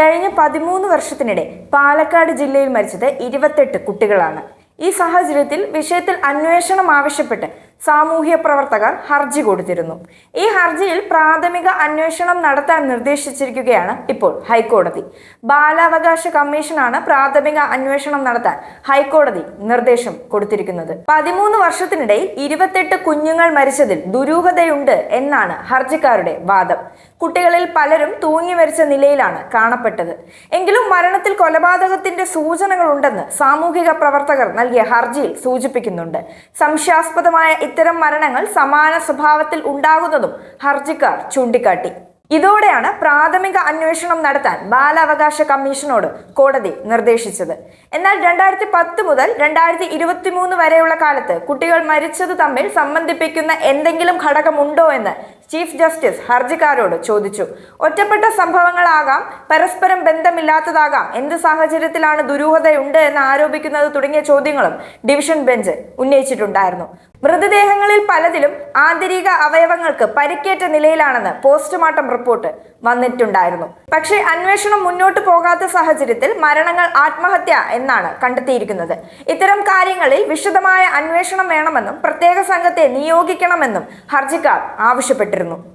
കഴിഞ്ഞ പതിമൂന്ന് വർഷത്തിനിടെ പാലക്കാട് ജില്ലയിൽ മരിച്ചത് ഇരുപത്തെട്ട് കുട്ടികളാണ്. ഈ സാഹചര്യത്തിൽ വിഷയത്തിൽ അന്വേഷണം ആവശ്യപ്പെട്ട് സാമൂഹ്യ പ്രവർത്തകർ ഹർജി കൊടുത്തിരുന്നു. ഈ ഹർജിയിൽ പ്രാഥമിക അന്വേഷണം നടത്താൻ നിർദ്ദേശിച്ചിരിക്കുകയാണ് ഇപ്പോൾ ഹൈക്കോടതി. ബാലാവകാശ കമ്മീഷനാണ് പ്രാഥമിക അന്വേഷണം നടത്താൻ ഹൈക്കോടതി നിർദ്ദേശം കൊടുത്തിരിക്കുന്നത്. പതിമൂന്ന് വർഷത്തിനിടയിൽ ഇരുപത്തെട്ട് കുഞ്ഞുങ്ങൾ മരിച്ചതിൽ ദുരൂഹതയുണ്ട് എന്നാണ് ഹർജിക്കാരുടെ വാദം. കുട്ടികളിൽ പലരും തൂങ്ങി മരിച്ച നിലയിലാണ് കാണപ്പെട്ടത്. എങ്കിലും മരണത്തിൽ കൊലപാതകത്തിന്റെ സൂചനകളുണ്ടെന്ന് സാമൂഹിക പ്രവർത്തകർ നൽകിയ ഹർജിയിൽ സൂചിപ്പിക്കുന്നുണ്ട്. സംശയാസ്പദമായ ഇത്തരം മരണങ്ങൾ സമാന സ്വഭാവത്തിൽ ഉണ്ടാകുന്നതും ഹർജിക്കാർ ചൂണ്ടിക്കാട്ടി. ഇതോടെയാണ് പ്രാഥമിക അന്വേഷണം നടത്താൻ ബാലാവകാശ കമ്മീഷനോട് കോടതി നിർദ്ദേശിച്ചത്. എന്നാൽ രണ്ടായിരത്തി പത്ത് മുതൽ രണ്ടായിരത്തി ഇരുപത്തി മൂന്ന് വരെയുള്ള കാലത്ത് കുട്ടികൾ മരിച്ചത് തമ്മിൽ സംബന്ധിപ്പിക്കുന്ന എന്തെങ്കിലും ഘടകമുണ്ടോ എന്ന് ചീഫ് ജസ്റ്റിസ് ഹർജിക്കാരോട് ചോദിച്ചു. ഒറ്റപ്പെട്ട സംഭവങ്ങളാകാം പരസ്പരം ബന്ധമില്ലാത്തതാകാം. എന്ത് സാഹചര്യത്തിലാണ് ദുരൂഹതയുണ്ട് എന്ന് ആരോപിക്കുന്നത് തുടങ്ങിയ ചോദ്യങ്ങളും ഡിവിഷൻ ബെഞ്ച് ഉന്നയിച്ചിട്ടുണ്ടായിരുന്നു. മൃതദേഹങ്ങളിൽ പലതിലും ആന്തരിക അവയവങ്ങൾക്ക് പരിക്കേറ്റ നിലയിലാണെന്ന് പോസ്റ്റ്മോർട്ടം റിപ്പോർട്ട് വന്നിട്ടുണ്ടായിരുന്നു. പക്ഷേ അന്വേഷണം മുന്നോട്ട് പോകാത്ത സാഹചര്യത്തിൽ മരണങ്ങൾ ആത്മഹത്യ എന്നാണ് കണ്ടെത്തിയിരിക്കുന്നത്. ഇത്തരം കാര്യങ്ങളിൽ വിശദമായ അന്വേഷണം വേണമെന്നും പ്രത്യേക സംഘത്തെ നിയോഗിക്കണമെന്നും ഹർജിക്കാർ ആവശ്യപ്പെട്ടിരുന്നു. ആയിരുന്നു